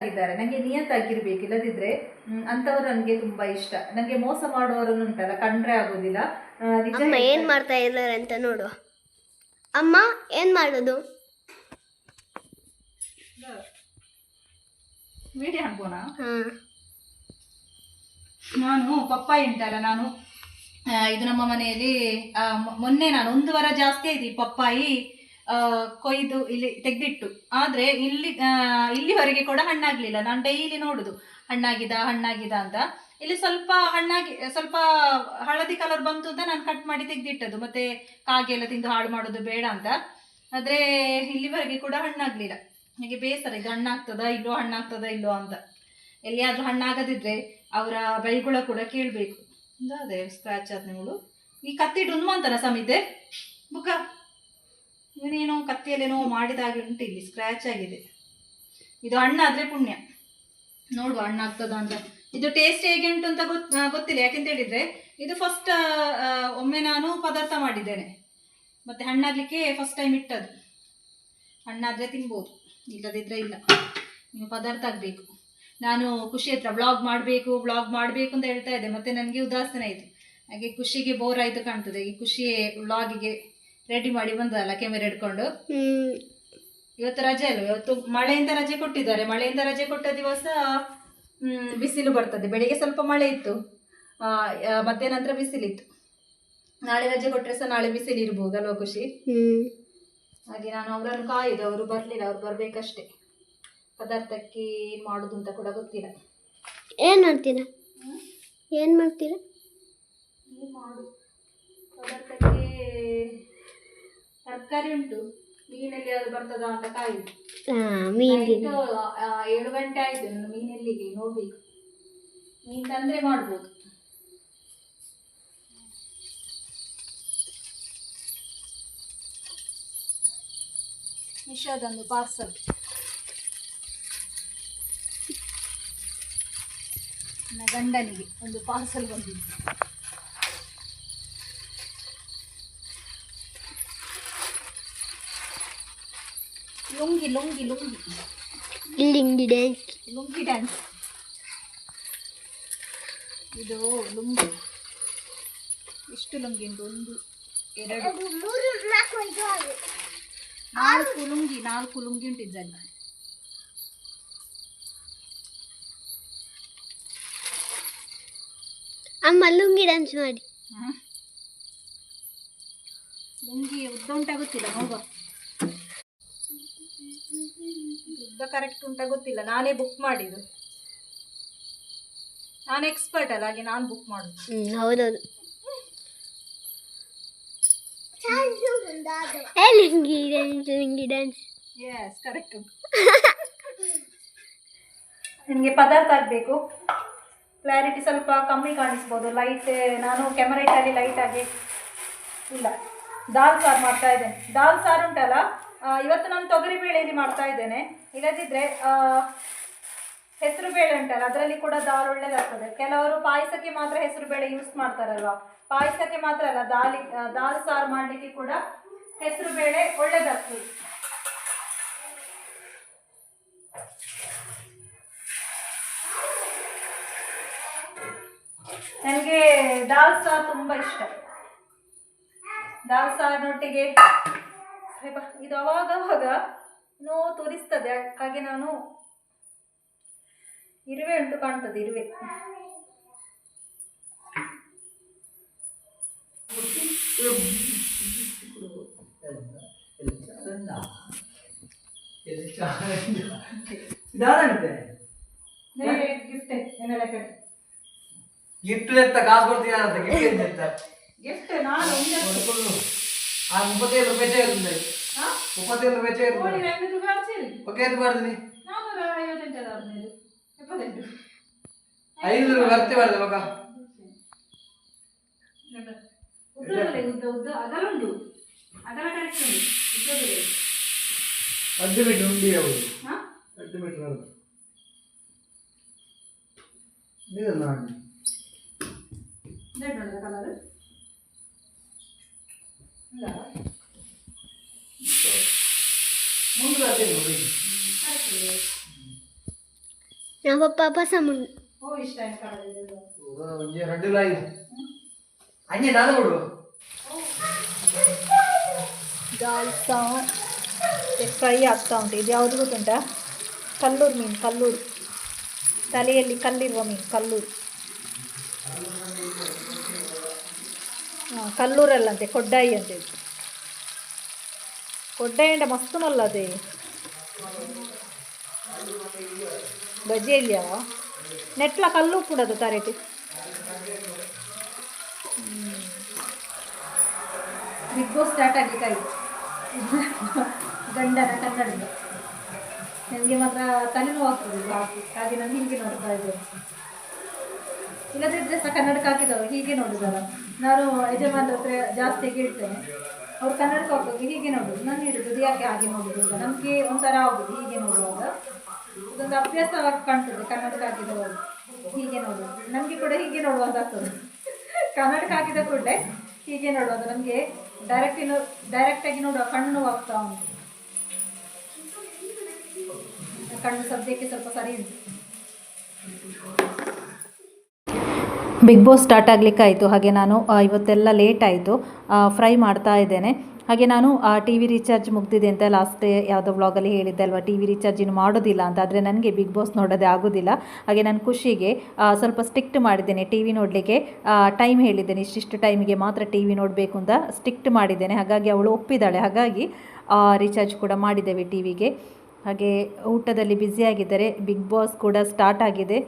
ಇದ್ದಾರೆ. ನನಗೆ ನಿಯತ್ತಾಗಿರ್ಬೇಕು. ಇಲ್ಲದಿದ್ರೆ ಅಂಥವ್ರು ನನಗೆ ತುಂಬಾ ಇಷ್ಟ. ನನಗೆ ಮೋಸ ಮಾಡುವವರು ಉಂಟಲ್ಲ ಕಂಡ್ರೆ ಆಗೋದಿಲ್ಲ. ನಿಜ ಅಮ್ಮ ಏನ್ ಮಾಡ್ತಾ ಇದ್ದಾರೆ ಅಂತ ನೋಡುವ. ಅಮ್ಮ ಏನ್ ಮಾಡೋದು? ವಿಡಿಯೋ ನಾನು ಪಪ್ಪಾಯಿ ಉಂಟಲ್ಲ ನಾನು ಆ, ಇದು ನಮ್ಮ ಮನೆಯಲ್ಲಿ ಆ, ಮೊನ್ನೆ ನಾನು ಒಂದು ವಾರ ಜಾಸ್ತಿ ಆಯ್ತು ಈ ಪಪ್ಪಾಯಿ. ಕೊಯ್ದು ಇಲ್ಲಿ ತೆಗೆದಿಟ್ಟು. ಆದ್ರೆ ಇಲ್ಲಿ ಇಲ್ಲಿವರೆಗೆ ಕೂಡ ಹಣ್ಣಾಗ್ಲಿಲ್ಲ. ನಾನು ಡೈಲಿ ನೋಡುದು. ಹಣ್ಣಾಗಿದ ಹಣ್ಣಾಗಿದ ಅಂತ. ಇಲ್ಲಿ ಸ್ವಲ್ಪ ಹಣ್ಣಾಗಿ, ಸ್ವಲ್ಪ ಹಳದಿ ಕಲರ್ ಬಂತು ಅಂತ ನಾನು ಕಟ್ ಮಾಡಿ ತೆಗೆದಿಟ್ಟದು ಮತ್ತೆ ಕಾಗೆ ಎಲ್ಲ ತಿಂದು ಹಾಳು ಮಾಡೋದು ಬೇಡ ಅಂತ. ಆದ್ರೆ ಇಲ್ಲಿವರೆಗೆ ಕೂಡ ಹಣ್ಣಾಗ್ಲಿಲ್ಲ. ನನಗೆ ಬೇಸರ, ಇದು ಹಣ್ಣಾಗ್ತದ ಇಲ್ಲೋ ಹಣ್ಣಾಗ್ತದ ಇಲ್ಲೋ ಅಂತ. ಎಲ್ಲಿಯಾದರೂ ಹಣ್ಣಾಗದಿದ್ರೆ ಅವರ ಬೈಗುಳ ಕೂಡ ಕೇಳಬೇಕು. ಅದೇ ಸ್ಕ್ರಾಚ್ ಈ ಕತ್ತಿ ಡುನ್ಮಂತನ ಸಮಿತೆ. ಬುಕ್ಕ ಇವನೇನೋ ಕತ್ತಿಯಲ್ಲೇನೋ ಮಾಡಿದಾಗಲಿ ಉಂಟು ಇಲ್ಲಿ ಸ್ಕ್ರ್ಯಾಚ್ ಆಗಿದೆ. ಇದು ಹಣ್ಣಾದರೆ ಪುಣ್ಯ. ನೋಡುವ ಹಣ್ಣಾಗ್ತದ ಅಂತ. ಇದು ಟೇಸ್ಟ್ ಹೇಗೆ ಉಂಟು ಅಂತ ಗೊತ್ ಗೊತ್ತಿಲ್ಲ. ಯಾಕೆಂತ ಹೇಳಿದರೆ, ಇದು ಫಸ್ಟ್ ಒಮ್ಮೆ ನಾನು ಪದಾರ್ಥ ಮಾಡಿದ್ದೇನೆ. ಮತ್ತೆ ಹಣ್ಣಾಗಲಿಕ್ಕೆ ಫಸ್ಟ್ ಟೈಮ್ ಇಟ್ಟದು ಹಣ್ಣಾದರೆ ತಿನ್ಬೋದು. ಇಲ್ಲದಿದ್ರೆ ಇಲ್ಲ. ನೀವು ಪದಾರ್ಥ ಆಗಬೇಕು. ನಾನು ಖುಷಿ ಹತ್ರ ವ್ಲಾಗ್ ಮಾಡಬೇಕು ವ್ಲಾಗ್ ಮಾಡಬೇಕು ಅಂತ ಹೇಳ್ತಾ ಇದ್ದೆ. ಮತ್ತೆ ನನಗೆ ಉದಾಸೀನ ಆಯಿತು. ಹಾಗೆ ಖುಷಿಗೆ ಬೋರ್ ಆಯಿತು ಕಾಣ್ತದೆ. ಈ ಖುಷಿ ವ್ಲಾಗಿಗೆ ರೆಡಿ ಮಾಡಿ ಬಂದಲ್ಲ ಕ್ಯಾಮೆರಾ ಹಿಡ್ಕೊಂಡು? ಇವತ್ತು ರಜೆ ಅಲ್ವ? ಇವತ್ತು ಮಳೆಯಿಂದ ರಜೆ ಕೊಟ್ಟಿದ್ದಾರೆ. ಮಳೆಯಿಂದ ರಜೆ ಕೊಟ್ಟ ದಿವಸ ಬಿಸಿಲು ಬರ್ತದೆ. ಬೆಳಿಗ್ಗೆ ಸ್ವಲ್ಪ ಮಳೆ ಇತ್ತು. ಮಧ್ಯಾಹ್ನ ನಂತರ ಬಿಸಿಲಿತ್ತು. ನಾಳೆ ರಜೆ ಕೊಟ್ಟರೆ ಸಹ ನಾಳೆ ಬಿಸಿಲು ಇರ್ಬೋದಲ್ವ ಅಲ್ವಾ ಖುಷಿ? ಹಾಗೆ ನಾನು ಅವರನ್ನು ಕಾಯಿದು ಅವರು ಬರಲಿಲ್ಲ. ಅವ್ರು ಬರಬೇಕಷ್ಟೇ. ಪದಾರ್ಥಕ್ಕೆ ಏನು ಮಾಡೋದು ಅಂತ ಕೂಡ ಗೊತ್ತಿಲ್ಲ. ಏನ್ ಮಾಡ್ತೀರಾ? ಏನು ಮಾಡ್ತೀರಾ? ಏನು ಮಾಡು ಪದಾರ್ಥಕ್ಕೆ ತರಕಾರಿ ಉಂಟು. ಮೀನಲ್ಲಿ ಅದು ಬರ್ತದ ಅಂತ ಕಾಯುದು. ಮೀನ್ ಆ, ಏಳು ಗಂಟೆ ಆಯ್ತು ನಾನು ಮೀನೆಲ್ಲಿಗೆ ನೋಡ್ಬೇಕು. ಮೀನ್ ತಂದ್ರೆ ಮಾಡ್ಬೋದು. ನಿಶಾದೊಂದು ಪಾರ್ಸಲ್ ನನ್ನ ಗಂಡನಿಗೆ ಒಂದು ಪಾರ್ಸಲ್ ಬಂದಿದೆ. ಲುಂಗಿ ಲುಂಗಿ ಲುಂಗಿ ಇಲ್ಲಿಂಗಿ ಡ್ಯಾನ್ಸ್ ಲುಂಗಿ ಡ್ಯಾನ್ಸ್ ಇದು ಲುಂಗಿ ಎಷ್ಟು ಲುಂಗಿ ಉಂಟು ಒಂದು ಎರಡು. ನಾಲ್ಕು ಲುಂಗಿ ನಾಲ್ಕು ಲುಂಗಿ ಉಂಟು ಇದ್ರಲ್ಲಿ ಅಮ್ಮ ಲುಂಗಿ ಡ್ಯಾನ್ಸ್ ಮಾಡಿ. ಹ? ಲುಂಗಿ ಉದ್ದ ಉಂಟಾ ಗೊತ್ತಿಲ್ಲ ನೋಡುವ ಉದ್ದ ಕರೆಕ್ಟ್ ಉಂಟಾ ಗೊತ್ತಿಲ್ಲ. ನಾನೇ ಬುಕ್ ಮಾಡಿದ್ದು. ನಾನು ಎಕ್ಸ್ಪರ್ಟ್ ಅಲ್ಲ ಹಾಗೆ ನಾನು ಬುಕ್ ಮಾಡುದು. ಹ್ಮ್ ಹೌದೌದು. ಏ lungi dance lungi dance yes correct ನಿಮಗೆ ಪದಾರ್ಥ ಆಗಬೇಕು. ಕ್ಲಾರಿಟಿ ಸ್ವಲ್ಪ ಕಮ್ಮಿ ಕಾಣಿಸ್ಬೋದು. ಲೈಟ್ ನಾನು ಕ್ಯಾಮರಾ ಇಟ್ಟಲ್ಲಿ ಲೈಟ್ ಆಗಿ ಇಲ್ಲ. ದಾಲ್ ಸಾರು ಮಾಡ್ತಾ ಇದ್ದೇನೆ. ದಾಲ್ ಸಾರು ಉಂಟಲ್ಲ? ಇವತ್ತು ನಾನು ತೊಗರಿ ಬೇಳೆಯಲ್ಲಿ ಮಾಡ್ತಾ ಇದ್ದೇನೆ. ಇಲ್ಲದಿದ್ದರೆ ಹೆಸರು ಬೇಳೆ ಉಂಟಲ್ಲ, ಅದರಲ್ಲಿ ಕೂಡ ದಾಲ್ ಒಳ್ಳೇದಾಗ್ತದೆ. ಕೆಲವರು ಪಾಯಸಕ್ಕೆ ಮಾತ್ರ ಹೆಸರು ಬೇಳೆ ಯೂಸ್ ಮಾಡ್ತಾರಲ್ವಾ? ಪಾಯಸಕ್ಕೆ ಮಾತ್ರ ಅಲ್ಲ, ದಾಲಿ ದಾಲ್ ಸಾರು ಮಾಡಲಿಕ್ಕೆ ಕೂಡ ಹೆಸರು ಬೇಳೆ ಒಳ್ಳೇದಾಗ್ತದೆ. ನನಗೆ ದಾಲ್ ಸಾರು ತುಂಬ ಇಷ್ಟ. ದಾಲ್ ಸಾರಿನೊಟ್ಟಿಗೆ ಅರೆ ಇದು ಅವಾಗ ಅವಾಗ ನೋ ತೋರಿಸ್ತದೆ. ಹಾಗೆ ನಾನು ಇರುವೆ ಉಂಟು ಕಾಣ್ತದೆ ಇರುವೆ. ಗಿಫ್ಟ್ ಎತ್ತ ಕಾಸು ಎತ್ತ ಗಿಫ್ಟ್ ನಾನು ఆ ముప్పతేళ్ళు పెట్టేది ముప్పతేళ్ళు పెట్టేది ఒకేది పడుతుంది. ఐదు కరెక్ట్ పడుతుంది ఒక అడ్డు పెట్టి ఉండి అడ్డు పెట్టి రాదు లేదన్నా colour? ನಮ್ಮ ಪಪ್ಪ ಪಸಮುಂಡು ಓ ಇಷ್ಟ ಆಯ್ತು ಕಡಲೆ ಒಂಜಿ రెండు లైన్ అన్నీ నానబడు ದಾಲ್ ಸಾ ಫ್ರೈ ಆಗ್ತಾ ಉಂಟು ಇದು ಯಾವುದು ಗೊತ್ತುಂಟಾ ಕಲ್ಲೂರು ಮೀನು ಕಲ್ಲೂರು ತಲೆಯಲ್ಲಿ ಕಲ್ಲಿರುವ ಮೀನು ಕಲ್ಲೂರು ಹಾಂ ಕಲ್ಲೂರಲ್ಲಂತೆ ಕೊಡ್ಡಾಯಿ ಅಂತ ಇದು ಕೊಡ್ಡಾಯಿ ಅಂಡ ಮಸ್ತು ನಲ್ಲದೆ ಬಜ್ಜಿಯಲ್ಲಿ ಅವ ನೆಟ್ಲ ಕಲ್ಲು ಕೂಡದು ತರೇಟಿ ಬಿಗ್ ಬಾಸ್ ಸ್ಟಾರ್ಟ್ ಆಗಲಿಕ್ಕೆ ಆಯ್ತು ಗಂಡನ ಕನ್ನಡದ ನನಗೆ ಮಾತ್ರ ತಲೆನೋವು ಆಗ್ತದೆ ಇದು ಹಾಕಿ ಹಾಗೆ ನಾನು ಹೀಗೆ ನೋಡ್ತಾ ಇದ್ದೇನೆ ಇಲ್ಲದಿದ್ದರೆ ಸಹ ಕನ್ನಡಕ್ಕೆ ಹಾಕಿದವರು. ಹೀಗೆ ನೋಡಿದಾರ ನಾನು ಯಜಮಾನ್ರ ಹತ್ರ ಜಾಸ್ತಿ ಹೇಳ್ತೇನೆ ಅವ್ರು ಕನ್ನಡಕ್ಕೆ ಹಾಕೋದು ಹೀಗೆ ನೋಡೋದು. ನಾನು ಹಿಡಿದು ಯಾಕೆ ಹಾಗೆ ನೋಡೋದು ನಮಗೆ ಒಂಥರ ಆಗೋದು. ಹೀಗೆ ನೋಡುವಾಗ. ಇದೊಂದು ಅಭ್ಯಾಸವಾಗಿ ಕಾಣ್ತದೆ. ಕನ್ನಡಕ್ಕೆ ಹಾಕಿದವರು. ಹೀಗೆ ನೋಡೋದು ನಮಗೆ ಕೂಡ ಹೀಗೆ ನೋಡುವಾಗ ಆಗ್ತದೆ. ಕನ್ನಡಕ್ಕೆ ಹಾಕಿದ ಕೂಡಲೇ ಹೀಗೆ ನೋಡುವಾಗ ನಮಗೆ ಡೈರೆಕ್ಟ್ ಡೈರೆಕ್ಟಾಗಿ ನೋಡುವ ಕಣ್ಣು ಆಗ್ತಾ ಉಂಟು. ಕಣ್ಣು ಸದ್ಯಕ್ಕೆ ಸ್ವಲ್ಪ ಸರಿ ಉಂಟು. ಬಿಗ್ ಬಾಸ್ ಸ್ಟಾರ್ಟ್ ಆಗಲಿಕ್ಕೆ ಆಯಿತು. ಹಾಗೆ ನಾನು ಇವತ್ತೆಲ್ಲ ಲೇಟ್ ಆಯಿತು. ಫ್ರೈ ಮಾಡ್ತಾ ಇದ್ದೇನೆ. ಹಾಗೆ ನಾನು ಟಿ ವಿ ರೀಚಾರ್ಜ್ ಮುಗ್ದಿದೆ ಅಂತ ಲಾಸ್ಟ್ ಯಾವುದೋ ವ್ಲಾಗಲ್ಲಿ ಹೇಳಿದ್ದೆ ಅಲ್ವಾ? ಟಿ ವಿ ರೀಚಾರ್ಜ್ ಇನ್ನು ಮಾಡೋದಿಲ್ಲ ಅಂತ. ಆದರೆ ನನಗೆ ಬಿಗ್ ಬಾಸ್ ನೋಡೋದೇ ಆಗೋದಿಲ್ಲ. ಹಾಗೆ ನಾನು ಖುಷಿಗೆ ಸ್ವಲ್ಪ ಸ್ಟಿಕ್ಟ್ ಮಾಡಿದ್ದೇನೆ. ಟಿ ವಿ ನೋಡಲಿಕ್ಕೆ ಟೈಮ್ ಹೇಳಿದ್ದೇನೆ. ಇಷ್ಟಿಷ್ಟು ಟೈಮಿಗೆ ಮಾತ್ರ ಟಿ ವಿ ನೋಡಬೇಕು ಅಂತ ಸ್ಟಿಕ್ಟ್ ಮಾಡಿದ್ದೇನೆ. ಹಾಗಾಗಿ ಅವಳು ಒಪ್ಪಿದ್ದಾಳೆ. ಹಾಗಾಗಿ ರೀಚಾರ್ಜ್ ಕೂಡ ಮಾಡಿದ್ದೇವೆ ಟಿ ವಿಗೆ ಹಾಗೆ ಊಟದಲ್ಲಿ ಬ್ಯುಸಿಯಾಗಿದ್ದಾರೆ ಬಿಗ್ ಬಾಸ್ ಕೂಡ ಸ್ಟಾರ್ಟ್ ಆಗಿದೆ.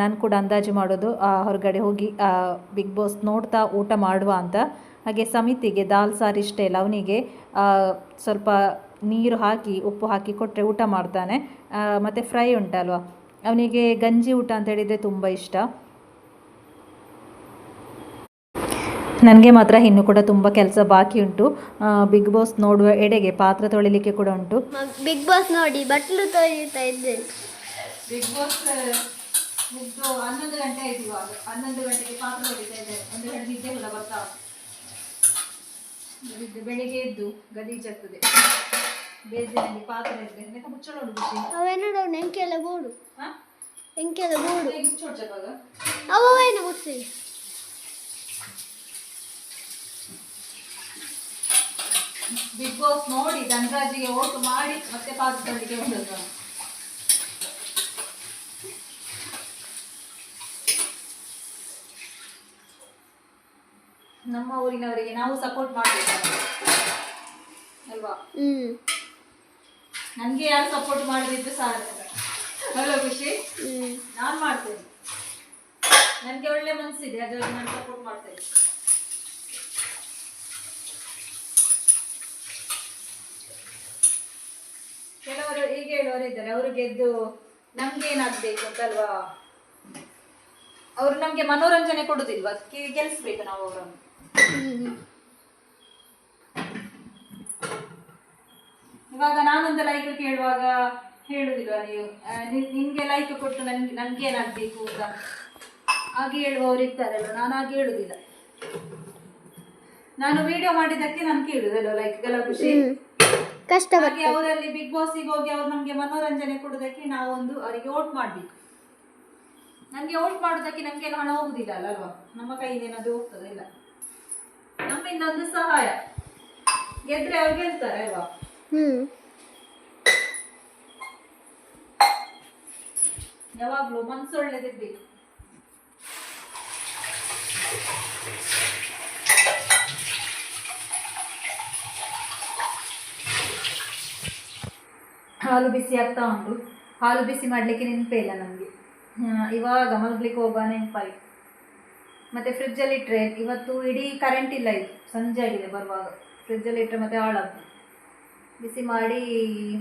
ನಾನು ಕೂಡ ಅಂದಾಜು ಮಾಡೋದು ಹೊರಗಡೆ ಹೋಗಿ ಬಿಗ್ ಬಾಸ್ ನೋಡ್ತಾ ಊಟ ಮಾಡುವ ಅಂತ. ಹಾಗೆ ಸಮಿತಿಗೆ ದಾಲ್, ಸಾರು ಇಷ್ಟ ಇಲ್ಲ, ಅವನಿಗೆ ಸ್ವಲ್ಪ ನೀರು ಹಾಕಿ, ಉಪ್ಪು ಹಾಕಿ ಕೊಟ್ಟರೆ ಊಟ ಮಾಡ್ತಾನೆ. ಮತ್ತು ಫ್ರೈ ಉಂಟಲ್ವ? ಅವನಿಗೆ ಗಂಜಿ ಊಟ ಅಂತ ಹೇಳಿದರೆ ತುಂಬ ಇಷ್ಟ. ನನಗೆ ಮಾತ್ರ ಇನ್ನು ಕೂಡ ತುಂಬ ಕೆಲಸ ಬಾಕಿ ಉಂಟು. ಬಿಗ್ ಬಾಸ್ ನೋಡುವ ಎಡೆಗೆ ಪಾತ್ರ ತೊಳಿಲಿಕ್ಕೆ ಕೂಡ ಉಂಟು. ಬಿಗ್ ಬಾಸ್ ನೋಡಿ ಬಟ್ಲು ತೊಳಿತಾ ಇದ್ದೆ. ಬಿಗ್ ಬಾಸ್ ಮುಗ್ದು ಹನ್ನೊಂದು ಗಂಟೆ ಆಯ್ತು ಇವಾಗ. ಹನ್ನೊಂದು ಗಂಟೆಗೆ ಪಾತ್ರ ತೊಳಿತಾ ಇದ್ದೇನೆ ಒಂದು ಗಂಟೆ ನಿದ್ದೆ ಕೂಡ ಬರ್ತಾ. ಬೆಳಿಗ್ಗೆ- ಎದ್ದು ಗಲೀಜಾಗ್ತದೆ ಬೇಸಿನಲ್ಲಿ ಪಾತ್ರ ಇರ್ತದೆ. ನೆಕ್ಕ ಮುಚ್ಚಳೋಡು ಖುಷಿ ಅವೇನೋ ಎಂಕೆಲ್ಲ ಬೋಡು ಹೆಂಕೆಲ್ಲ ಎಂಕೆಲ್ಲ ಬೋಡು ಮುಚ್ಚೋಡ್ಸಕ್ಕಾಗ ಅವೇನ ಮುಟ್ಸಿ ಬಿಗ್ ಬಾಸ್ ನೋಡಿ ಧನರಾಜಿಗೆ ಓಟು ಮಾಡಿ ಮತ್ತೆ ಪಾತ್ರ ತೊಳಿಲಿಕ್ಕೆ ಬಂದದ್ದು ನಮ್ಮ ಊರಿನವರಿಗೆ ನಾವು ಸಪೋರ್ಟ್ ಮಾಡಬೇಕು. ಅಲ್ವಾ? ಹ್ಮ್. ನನಗೆ ಯಾರು ಸಪೋರ್ಟ್ ಮಾಡಿದ್ರು ಸಾರ್ ಅಲ್ವಾ ಖುಷಿ? ಹ್ಮ್. ನಾನು ಮಾಡ್ತೇನೆ. ನನಗೆ ಒಳ್ಳೆ ಮನಸ್ಸಿದೆ ಅದರಲ್ಲಿ ನಾನು ಸಪೋರ್ಟ್ ಮಾಡ್ತೇನೆ. ಕೆಲವರು ಹೀಗೆ ಹೇಳುವರು ಇದ್ದಾರೆ, ಅವರು ಗೆದ್ದು ನಮ್ಗೇನಾಗ್ಬೇಕು ಅಂತಲ್ವಾ ಅವರು ನಮ್ಗೆ ಮನೋರಂಜನೆ ಕೊಡುದಿಲ್ವಾ? ಗೆಲ್ಲಿಸ್ಬೇಕು ನಾವು ಅವರನ್ನು. ಇವಾಗ ನಾನೊಂದು ಲೈಕ್ ಕೇಳುವಾಗ ಹೇಳುದಿಲ್ವಾ ನೀವು? ನಿಮ್ಗೆ ಲೈಕ್ ಕೊಟ್ಟು ನನ್ಗೆ ನನ್ಗೇನಾಗ್ಬೇಕು ಅಂತ? ಹಾಗೆ ಹೇಳುವವರು ಇರ್ತಾರಲ್ಲ ನಾನು ಹಾಗೆ ಹೇಳುದಿಲ್ಲ. ನಾನು ವಿಡಿಯೋ ಮಾಡಿದ್ದಕ್ಕೆ ನಾನು ಕೇಳುದಲ್ಲ ಲೈಕ್ ಗೆಲ್ಲ ಖುಷಿ? ಕಷ್ಟ ಹಾಗೆ ಅವರಲ್ಲಿ ಬಿಗ್ ಬಾಸ್ಗೆ ಹೋಗಿ ಅವ್ರು ನಮ್ಗೆ ಮನೋರಂಜನೆ ಕೊಡೋದಕ್ಕೆ ನಾವೊಂದು ಅವರಿಗೆ ಓಟ್ ಮಾಡ್ಬೇಕು. ನಮ್ಗೆ ಓಟ್ ಮಾಡೋದಕ್ಕೆ ನಮ್ಗೆ ಹಣ ಹೋಗುದಿಲ್ಲ ಅಲ್ಲ ಅಲ್ವಾ? ನಮ್ಮ ಕೈಯಿಂದ ಏನಾದ್ರು ಹೋಗ್ತದೆ ಇಲ್ಲ? ನಮ್ಮಿಂದ ಒಂದು ಸಹಾಯ. ಗೆದ್ರೆ ಅವ್ರು ಗೆಲ್ತಾರೆ ಅಲ್ವಾ? ಹ್ಮ್. ಯಾವಾಗ್ಲೂ ಮನ್ಸು ಹಾಲು ಬಿಸಿ ಆಗ್ತಾ ಉಂಟು. ಹಾಲು ಬಿಸಿ ಮಾಡಲಿಕ್ಕೆ ನೆನಪೇ ಇಲ್ಲ ನಮಗೆ. ಇವಾಗ ಮಲಗಲಿಕ್ಕೆ ಹೋಗುವ ನೆನಪಾಯಿ ಮತ್ತು ಫ್ರಿಜ್ಜಲ್ಲಿ ಇಟ್ಟರೆ ಇವತ್ತು ಇಡೀ ಕರೆಂಟ್ ಇಲ್ಲ ಇದು. ಸಂಜೆ ಆಗಿದೆ ಬರುವಾಗ. ಫ್ರಿಜ್ಜಲ್ಲಿ ಇಟ್ಟರೆ ಮತ್ತೆ ಹಾಳಾಗ್ತದೆ. ಬಿಸಿ ಮಾಡಿ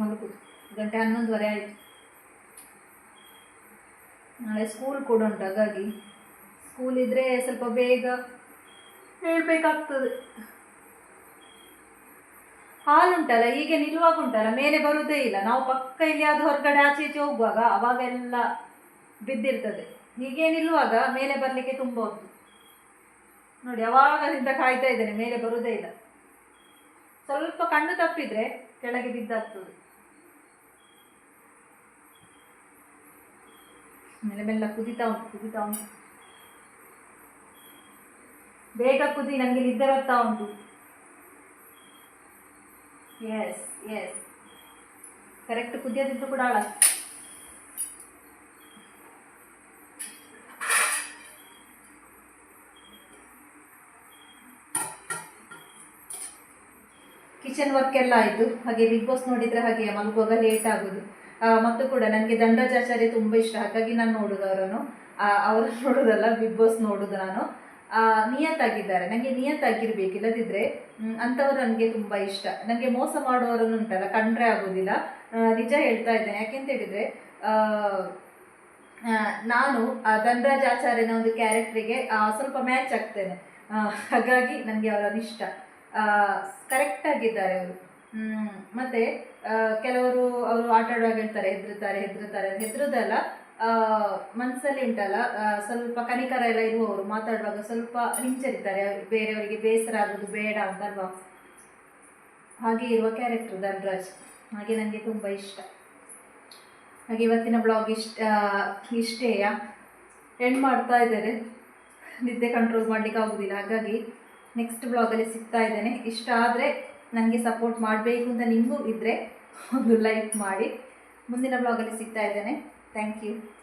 ಮಲಗುದು ಗಂಟೆ ಹನ್ನೊಂದುವರೆ ಆಯಿತು. ನಾಳೆ ಸ್ಕೂಲ್ ಕೂಡ ಉಂಟು, ಹಾಗಾಗಿ. ಸ್ಕೂಲ್ ಇದ್ದರೆ ಸ್ವಲ್ಪ ಬೇಗ ಹೇಳ್ಬೇಕಾಗ್ತದೆ. ಹಾಲುಂಟಲ್ಲ, ಹೀಗೆ ನಿಲ್ಲುವಾಗ ಉಂಟಲ್ಲ ಮೇಲೆ ಬರುವುದೇ ಇಲ್ಲ. ನಾವು ಪಕ್ಕ ಎಲ್ಲಿಯಾದ್ರೂ ಹೊರಗಡೆ ಆಚೆ ಈಚೆ ಹೋಗುವಾಗ ಅವಾಗೆಲ್ಲ ಬಿದ್ದಿರ್ತದೆ. ಹೀಗೆ ನಿಲ್ಲುವಾಗ ಮೇಲೆ ಬರಲಿಕ್ಕೆ ತುಂಬ ಹೊತ್ತು ನೋಡಿ, ಅವಾಗದಿಂದ ಕಾಯ್ತಾ ಇದ್ದೇನೆ, ಮೇಲೆ ಬರುವುದೇ ಇಲ್ಲ. ಸ್ವಲ್ಪ ಕಣ್ಣು ತಪ್ಪಿದ್ರೆ ಕೆಳಗೆ ಬಿದ್ದಾಗ್ತದೆ. ಮೇಲೆ ಮೆಲ್ಲ ಕುದಿತಾ ಉಂಟು ಕುದಿತಾ ಉಂಟು. ಬೇಗ ಕುದಿ ನನಗೆ ನಿದ್ದೆ ಬರ್ತಾ ಉಂಟು. ಎಸ್ ಎಸ್ ಕರೆಕ್ಟ್ ಕುದಿಯೋದಿದ್ದು ಕೂಡ ಅಳ ಕಿಚನ್ ವರ್ಕ್ ಎಲ್ಲ ಆಯಿತು. ಹಾಗೆ ಬಿಗ್ ಬಾಸ್ ನೋಡಿದರೆ ಹಾಗೆ ಮಲಗುವಾಗ ಲೇಟ್ ಆಗೋದು. ಮತ್ತು ಕೂಡ ನನಗೆ ದಂಡಜಾಚಾರ್ಯ ತುಂಬ ಇಷ್ಟ. ಹಾಗಾಗಿ ನಾನು ನೋಡೋದು ಅವರನ್ನು. ಅವರು ನೋಡೋದಲ್ಲ ಬಿಗ್ ಬಾಸ್ ನೋಡೋದು ನಾನು. ನಿಯತ್ತಾಗಿದ್ದಾರೆ. ನನಗೆ ನಿಯತ್ತಾಗಿರ್ಬೇಕು. ಇಲ್ಲದಿದ್ದರೆ ಅಂಥವ್ರು ನನಗೆ ತುಂಬ ಇಷ್ಟ. ನನಗೆ ಮೋಸ ಮಾಡುವವರನ್ನು ಉಂಟಲ್ಲ ಕಂಡ್ರೆ ಆಗೋದಿಲ್ಲ. ಆ, ನಿಜ ಹೇಳ್ತಾ ಇದ್ದೇನೆ. ಯಾಕೆಂತ ಹೇಳಿದರೆ ನಾನು ಆ ಧನರಾಜ್ ಆಚಾರ್ಯನ ಒಂದು ಕ್ಯಾರೆಕ್ಟ್ರಿಗೆ ಸ್ವಲ್ಪ ಮ್ಯಾಚ್ ಆಗ್ತೇನೆ. ಹಾಗಾಗಿ ನನಗೆ ಅವರನ್ನು ಇಷ್ಟ. ಕರೆಕ್ಟಾಗಿದ್ದಾರೆ ಅವರು. ಮತ್ತು ಕೆಲವರು ಅವರು ಆಟ ಆಡುವಾಗ ಹೇಳ್ತಾರೆ ಹೆದರುತ್ತಾರೆ ಹೆದರುತ್ತಾರೆ. ಹೆದರುದಲ್ಲ ಮನಸ್ಸಲ್ಲಿ ಉಂಟಲ್ಲ ಸ್ವಲ್ಪ ಕನಿಕರ ಎಲ್ಲ ಇರುವವರು ಮಾತಾಡುವಾಗ ಸ್ವಲ್ಪ ಹಿಂಚರಿತಾರೆ ಬೇರೆಯವರಿಗೆ ಬೇಸರ ಆಗೋದು ಬೇಡ ಅಂತಲ್ವಾ ಹಾಗೆ ಇರುವ ಕ್ಯಾರೆಕ್ಟರ್ ಧನ್ರಾಜ್, ಹಾಗೆ ನನಗೆ ತುಂಬ ಇಷ್ಟ. ಹಾಗೆ ಇವತ್ತಿನ ಬ್ಲಾಗ್ ಇಷ್ಟ ಇಷ್ಟೇಯ. ಎಂಡ್ ಮಾಡ್ತಾ ಇದ್ದಾರೆ ನಿದ್ದೆ ಕಂಟ್ರೋಲ್ ಮಾಡಲಿಕ್ಕೆ ಆಗೋದಿಲ್ಲ. ಹಾಗಾಗಿ ನೆಕ್ಸ್ಟ್ ಬ್ಲಾಗಲ್ಲಿ ಸಿಗ್ತಾ ಇದ್ದೇನೆ. ಇಷ್ಟ ಆದರೆ ನನಗೆ ಸಪೋರ್ಟ್ ಮಾಡಬೇಕು ಅಂತ ನಿಮಗೂ ಇದ್ದರೆ ಒಂದು ಲೈಕ್ ಮಾಡಿ. ಮುಂದಿನ ಬ್ಲಾಗಲ್ಲಿ ಸಿಗ್ತಾ ಇದ್ದೇನೆ. Thank you.